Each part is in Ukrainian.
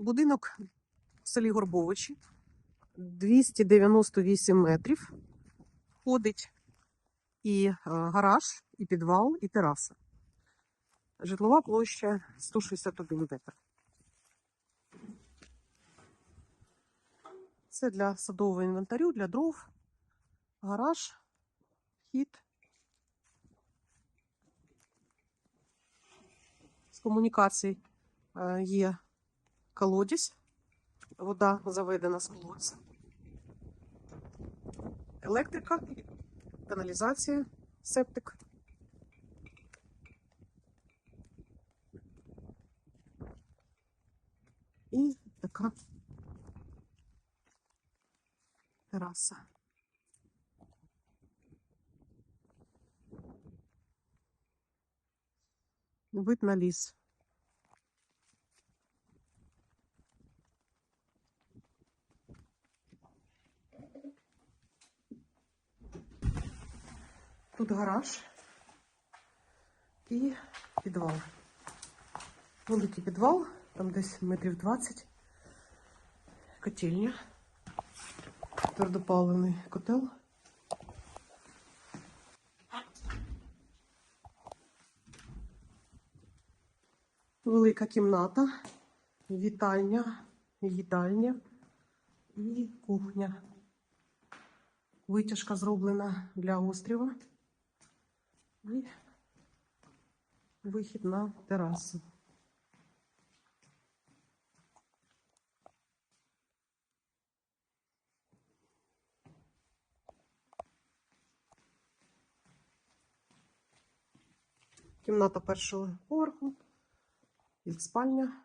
Будинок в селі Горбовичі 298 метрів. Входить і е, гараж, і підвал, і тераса. Житлова площа 161 метр. Це для садового інвентарю, для дров, гараж, вхід. З комунікацій е, є колодязь, вода заведена з колодця. Електрика, каналізація, септик. І така тераса. Вид на ліс. Тут гараж і підвал. Великий підвал, там десь метрів 20. Котельня. Твердопаливний котел. Велика кімната, вітальня, їдальня і кухня. Витяжка зроблена для остріва. І вихід на терасу. Кімната першого поверху, їх спальня,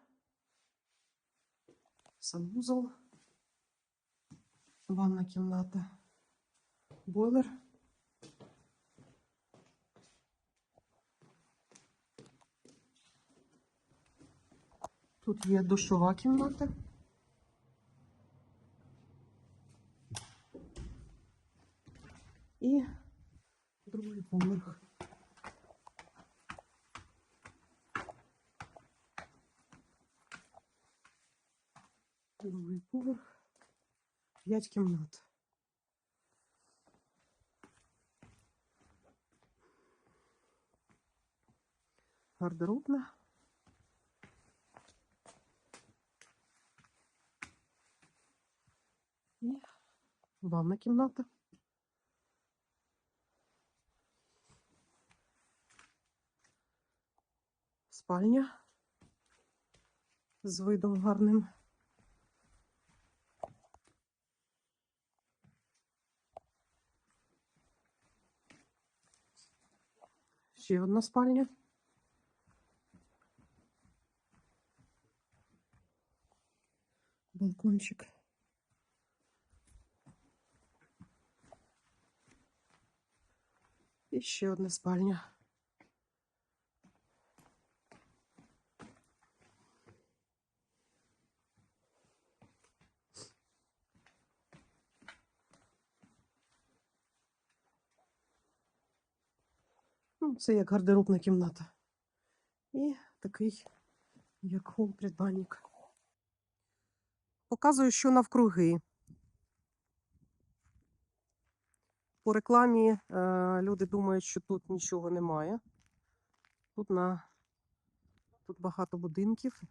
санвузол, ванна кімната, бойлер. Тут є душова кімната. І другий поверх. Другий поверх. П'ять кімнат. Гардеробна. І ванна кімната. Спальня з видом гарним. Ще одна спальня. Балкончик. І ще одна спальня. Ну, це як гардеробна кімната. І такий, як хол придбанник. Показую, що навкруги. По рекламі е, люди думають, що тут нічого немає. Тут, на, тут багато будинків.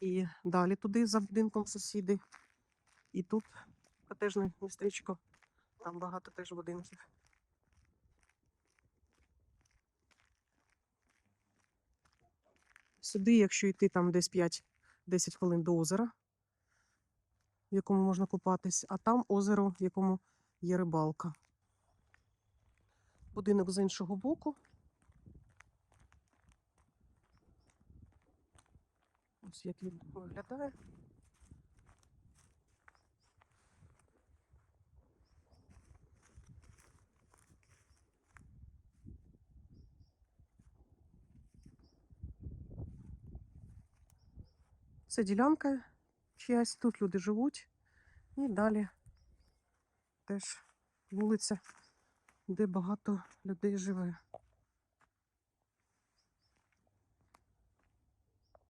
І далі туди за будинком сусіди. І тут котежне містечко. Там багато теж будинків. Сюди, якщо йти там десь 5-10 хвилин до озера, в якому можна купатись, а там озеро, в якому є рибалка. Будинок з іншого боку. Ось як він виглядає. Це ділянка чиясь, тут люди живуть. І далі теж вулиця, де багато людей живе.